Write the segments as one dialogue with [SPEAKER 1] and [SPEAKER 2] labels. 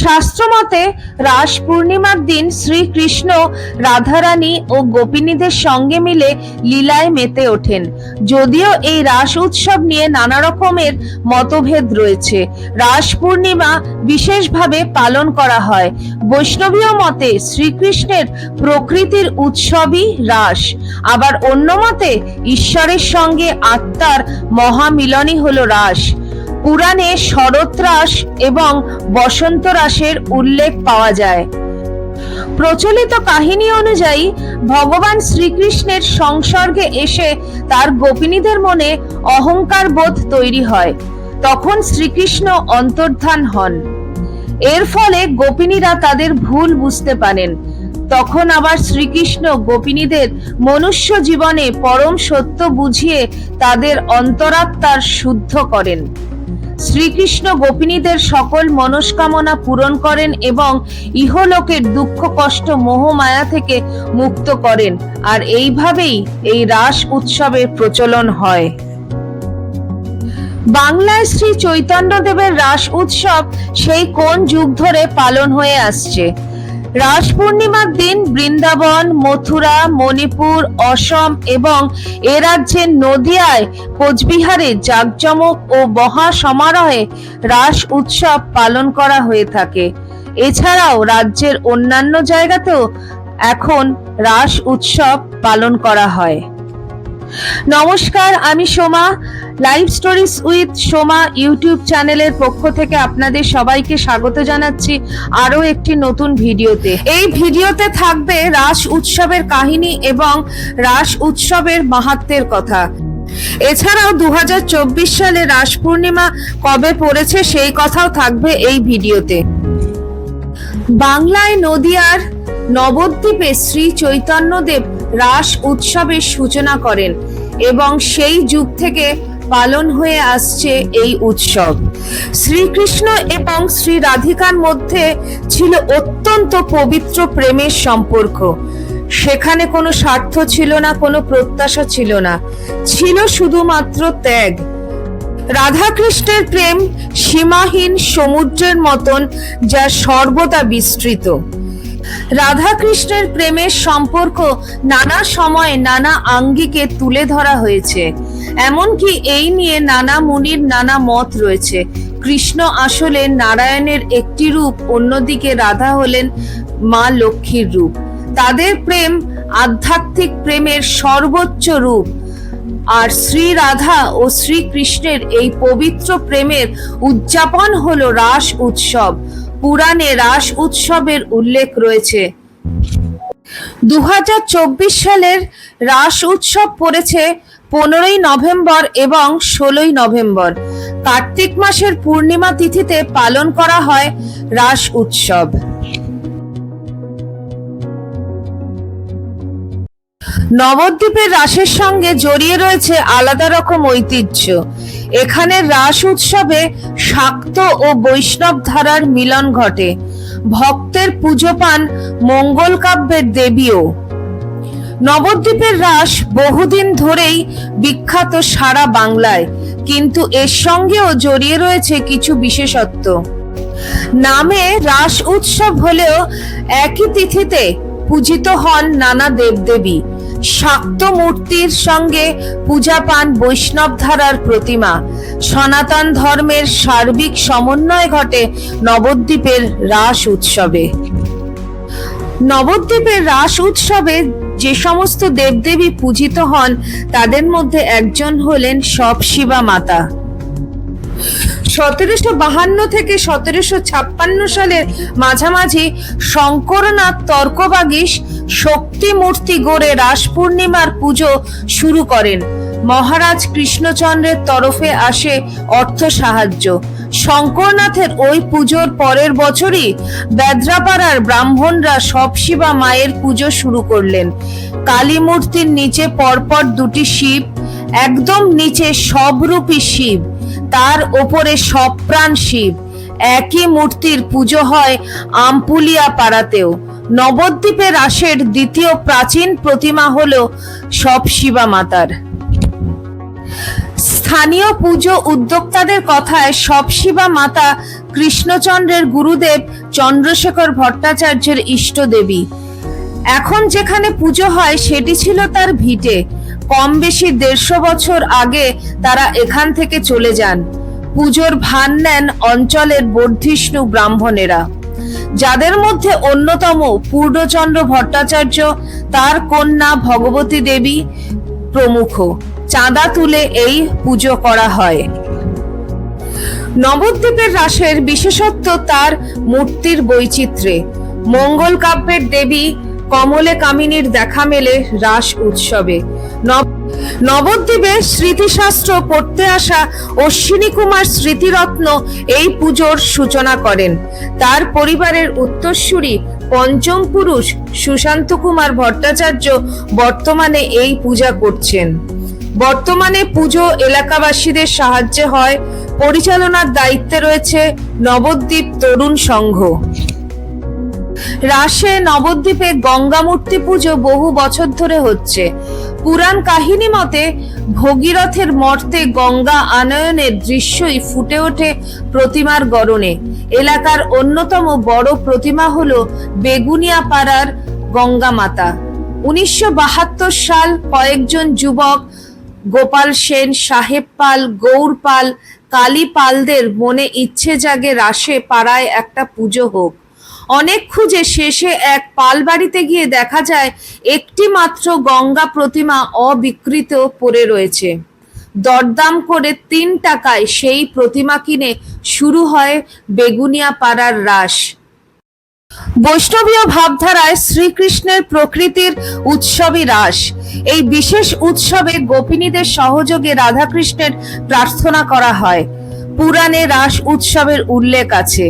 [SPEAKER 1] শাস্ত্রমতে রাস পূর্ণিমার দিন শ্রীকৃষ্ণ রাধারানী ও গোপিনীদের সঙ্গে মিলে লীলায় মেতে ওঠেন যদিও এই রাস উৎসব নিয়ে নানা রকমের মতভেদ রয়েছে রাস পূর্ণিমা বিশেষভাবে পালন করা হয় বৈষ্ণবীয় মতে শ্রীকৃষ্ণের প্রকৃতির উৎসবই রাস আবার অন্য মতে ঈশ্বরের সঙ্গে আত্মার মহামিলনই হলো রাস পুরাণে শরৎ রাস এবং বসন্ত রাসের উল্লেখ পাওয়া যায় প্রচলিত কাহিনী অনুযায়ী ভগবান শ্রীকৃষ্ণের সংসর্গে এসে তার গোপিনীদের মনে অহংকার বোধ তৈরি হয় তখন শ্রীকৃষ্ণ অন্তর্ধান হন এর ফলে গোপিনীরা তাদের ভুল বুঝতে পারেন তখন আবার শ্রীকৃষ্ণ গোপিনীদের মনুষ্য জীবনে পরম সত্য বুঝিয়ে তাদের অন্তরাত্মার শুদ্ধ করেন শ্রীকৃষ্ণ গোপিনীদের সকল মনস্কামনা পূরণ করেন এবং ইহলোকের দুঃখ কষ্ট মোহমায়া থেকে মুক্ত করেন আর এইভাবেই এই রাস উৎসবের প্রচলন হয় বাংলায় শ্রী চৈতন্যদেবের রাস উৎসব সেই কোন যুগ ধরে পালন হয়ে আসছে রাস পূর্ণিমার দিন বৃন্দাবন মথুরা মণিপুর অসম এবং এ রাজ্যের নদিয়ায় কোচবিহারে জাঁকজমক ও মহা সমারোহে রাস উৎসব পালন করা হয়ে থাকে এছাড়াও রাজ্যের অন্যান্য জায়গাতেও এখন রাস উৎসব পালন করা হয়
[SPEAKER 2] নমস্কার আমি Soma live stories with Soma YouTube চ্যানেলের পক্ষ থেকে আপনাদের সবাইকে স্বাগত জানাচ্ছি আরও একটি নতুন ভিডিওতে এই ভিডিওতে থাকবে রাস উৎসবের কাহিনী এবং রাস উৎসবের মাহাত্মের কথা এছাড়াও দু সালে রাস পূর্ণিমা কবে পড়েছে সেই কথাও থাকবে এই ভিডিওতে বাংলায় নদীয়ার নবদ্বীপে শ্রী চৈতন্যদেব রাস উৎসবের সূচনা করেন এবং সেই যুগ থেকে পালন হয়ে আসছে এই উৎসব শ্রীকৃষ্ণ এবং শ্রী রাধিকার মধ্যে ছিল অত্যন্ত পবিত্র প্রেমের সম্পর্ক সেখানে কোনো স্বার্থ ছিল না কোনো প্রত্যাশা ছিল না ছিল শুধুমাত্র ত্যাগ রাধাকৃষ্ণের প্রেম সীমাহীন সমুদ্রের মতন যা সর্বদা বিস্তৃত রাধাকৃষ্ণের প্রেমের সম্পর্ক নানা সময়ে নানা আঙ্গিকে তুলে ধরা হয়েছে এমনকি এই নিয়ে নানা মুনির নানা মত রয়েছে কৃষ্ণ আসলে নারায়ণের একটি রূপ অন্যদিকে রাধা হলেন মা লক্ষ্মীর রূপ তাদের প্রেম আধ্যাত্মিক প্রেমের সর্বোচ্চ রূপ আর শ্রী রাধা ও শ্রীকৃষ্ণের এই পবিত্র প্রেমের উদযাপন হলো রাস উৎসব পুরাণে রাস উৎসবের উল্লেখ রয়েছে দু সালের রাস উৎসব পড়েছে পনেরোই নভেম্বর এবং ষোলোই নভেম্বর কার্তিক মাসের পূর্ণিমা তিথিতে পালন করা হয় রাস উৎসব নবদ্বীপের রাসের সঙ্গে জড়িয়ে রয়েছে আলাদা রকম ঐতিহ্য এখানে রাস উৎসবে শাক্ত ও বৈষ্ণব ধারার মিলন ঘটে ভক্তের পুজো পান মঙ্গল কাব্যের দেবীও নবদ্বীপের রাস বহুদিন ধরেই বিখ্যাত সারা বাংলায় কিন্তু এর সঙ্গেও জড়িয়ে রয়েছে কিছু বিশেষত্ব নামে রাস উৎসব হলেও একই তিথিতে পূজিত হন নানা দেবদেবী শাক্ত মূর্তির সঙ্গে পূজা পান বৈষ্ণব ধারার প্রতিমা সনাতন ধর্মের সার্বিক সমন্বয় ঘটে নবদ্বীপের রাস উৎসবে নবদ্বীপের রাস উৎসবে যে সমস্ত দেবদেবী পূজিত হন তাদের মধ্যে একজন হলেন সব শিবা মাতা সতেরোশো বাহান্ন থেকে সতেরোশো ছাপ্পান্ন সালের মাঝামাঝি শঙ্করনাথ তর্কবাগীশ শক্তিমূর্তি গড়ে রাস পূর্ণিমার পুজো শুরু করেন মহারাজ কৃষ্ণচন্দ্রের তরফে আসে অর্থ সাহায্য শঙ্করনাথের ওই পুজোর পরের বছরই বেদ্রাপাড়ার ব্রাহ্মণরা সব শিবা মায়ের পুজো শুরু করলেন কালীমূর্তির নিচে পরপর দুটি শিব একদম নিচে সবরূপী শিব তার ওপরে সপ্রাণ শিব একই মূর্তির পুজো হয় আমপুলিয়া পাড়াতেও নবদ্বীপে রাসের দ্বিতীয় প্রাচীন প্রতিমা হল সব শিবা মাতার স্থানীয় পুজো উদ্যোক্তাদের কথায় সব শিবা মাতা কৃষ্ণচন্দ্রের গুরুদেব চন্দ্রশেখর ভট্টাচার্যের ইষ্টদেবী এখন যেখানে পুজো হয় সেটি ছিল তার ভিটে কম বেশি দেড়শো বছর আগে তারা এখান থেকে চলে যান পুজোর ভান নেন অঞ্চলের বর্ধিষ্ণু ব্রাহ্মণেরা যাদের মধ্যে অন্যতম পূর্ণচন্দ্র ভট্টাচার্য তার কন্যা ভগবতী দেবী প্রমুখ চাঁদা তুলে এই পুজো করা হয় নবদ্বীপের রাসের বিশেষত্ব তার মূর্তির বৈচিত্র্যে মঙ্গল কাব্যের দেবী কমলে কামিনীর দেখা মেলে রাস উৎসবে নবদ্বীপে স্মৃতিশাস্ত্র পড়তে আসা অশ্বিনী কুমার স্মৃতিরত্ন এই পুজোর সূচনা করেন তার পরিবারের উত্তরসূরি পঞ্চম পুরুষ সুশান্ত কুমার ভট্টাচার্য বর্তমানে এই পূজা করছেন বর্তমানে পুজো এলাকাবাসীদের সাহায্যে হয় পরিচালনার দায়িত্বে রয়েছে নবদ্বীপ তরুণ সংঘ রাশে নবদ্বীপে গঙ্গামূর্তি পুজো বহু বছর ধরে হচ্ছে পুরাণ কাহিনী মতে ভগীরথের মর্তে গঙ্গা আনয়নের দৃশ্যই ফুটে ওঠে প্রতিমার গড়নে এলাকার অন্যতম বড় প্রতিমা হল বেগুনিয়া পাড়ার গঙ্গা মাতা উনিশশো সাল কয়েকজন যুবক গোপাল সেন সাহেব পাল গৌর পাল কালী পালদের মনে ইচ্ছে জাগে রাশে পাড়ায় একটা পুজো হোক অনেক খুঁজে শেষে এক পালবাড়িতে গিয়ে দেখা যায় একটি মাত্র গঙ্গা প্রতিমা অবিকৃত পড়ে রয়েছে দরদাম করে তিন টাকায় সেই প্রতিমা কিনে শুরু হয় বেগুনিয়া পাড়ার রাস বৈষ্ণবীয় ভাবধারায় শ্রীকৃষ্ণের প্রকৃতির উৎসবই রাস এই বিশেষ উৎসবে গোপিনীদের সহযোগে রাধাকৃষ্ণের প্রার্থনা করা হয় পুরাণে রাস উৎসবের উল্লেখ আছে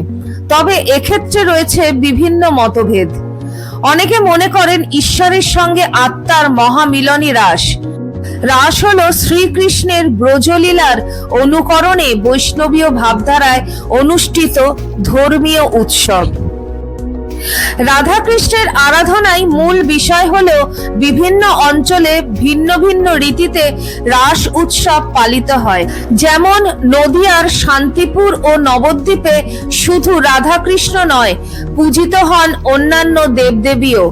[SPEAKER 2] তবে এক্ষেত্রে রয়েছে বিভিন্ন মতভেদ অনেকে মনে করেন ঈশ্বরের সঙ্গে আত্মার মহামিলনী রাস রাস হল শ্রীকৃষ্ণের ব্রজলীলার অনুকরণে বৈষ্ণবীয় ভাবধারায় অনুষ্ঠিত ধর্মীয় উৎসব রাধাকৃষ্ণের আরাধনায় মূল বিষয় হলো বিভিন্ন অঞ্চলে ভিন্ন ভিন্ন রীতিতে রাস উৎসব পালিত হয় যেমন নদিয়ার শান্তিপুর ও নবদ্বীপে শুধু রাধাকৃষ্ণ নয় পূজিত হন অন্যান্য দেবদেবীও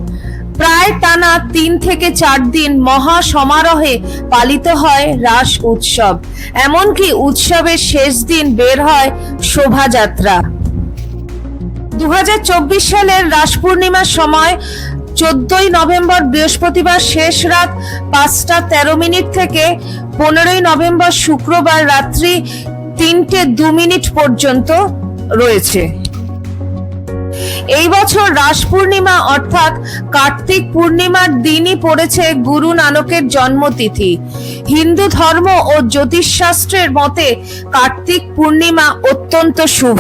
[SPEAKER 2] প্রায় টানা তিন থেকে চার দিন মহা সমারোহে পালিত হয় রাস উৎসব এমনকি উৎসবের শেষ দিন বের হয় শোভাযাত্রা দু সালের রাস পূর্ণিমার সময় চোদ্দই নভেম্বর বৃহস্পতিবার শেষ রাত পাঁচটা তেরো মিনিট থেকে পনেরোই নভেম্বর শুক্রবার রাত্রি তিনটে দু মিনিট পর্যন্ত রয়েছে এই বছর রাস পূর্ণিমা অর্থাৎ কার্তিক পূর্ণিমার দিনই পড়েছে গুরু নানকের জন্মতিথি হিন্দু ধর্ম ও জ্যোতিষশাস্ত্রের মতে কার্তিক পূর্ণিমা অত্যন্ত শুভ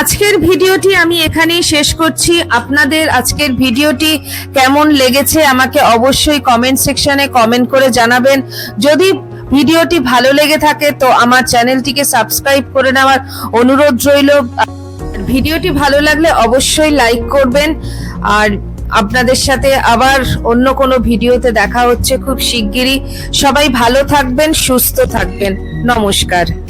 [SPEAKER 2] আজকের ভিডিওটি আমি এখানেই শেষ করছি আপনাদের আজকের ভিডিওটি কেমন লেগেছে আমাকে অবশ্যই কমেন্ট সেকশনে কমেন্ট করে জানাবেন যদি ভিডিওটি ভালো লেগে থাকে তো আমার চ্যানেলটিকে সাবস্ক্রাইব করে নেওয়ার অনুরোধ রইল ভিডিওটি ভালো লাগলে অবশ্যই লাইক করবেন আর আপনাদের সাথে আবার অন্য কোনো ভিডিওতে দেখা হচ্ছে খুব শিগগিরই সবাই ভালো থাকবেন সুস্থ থাকবেন নমস্কার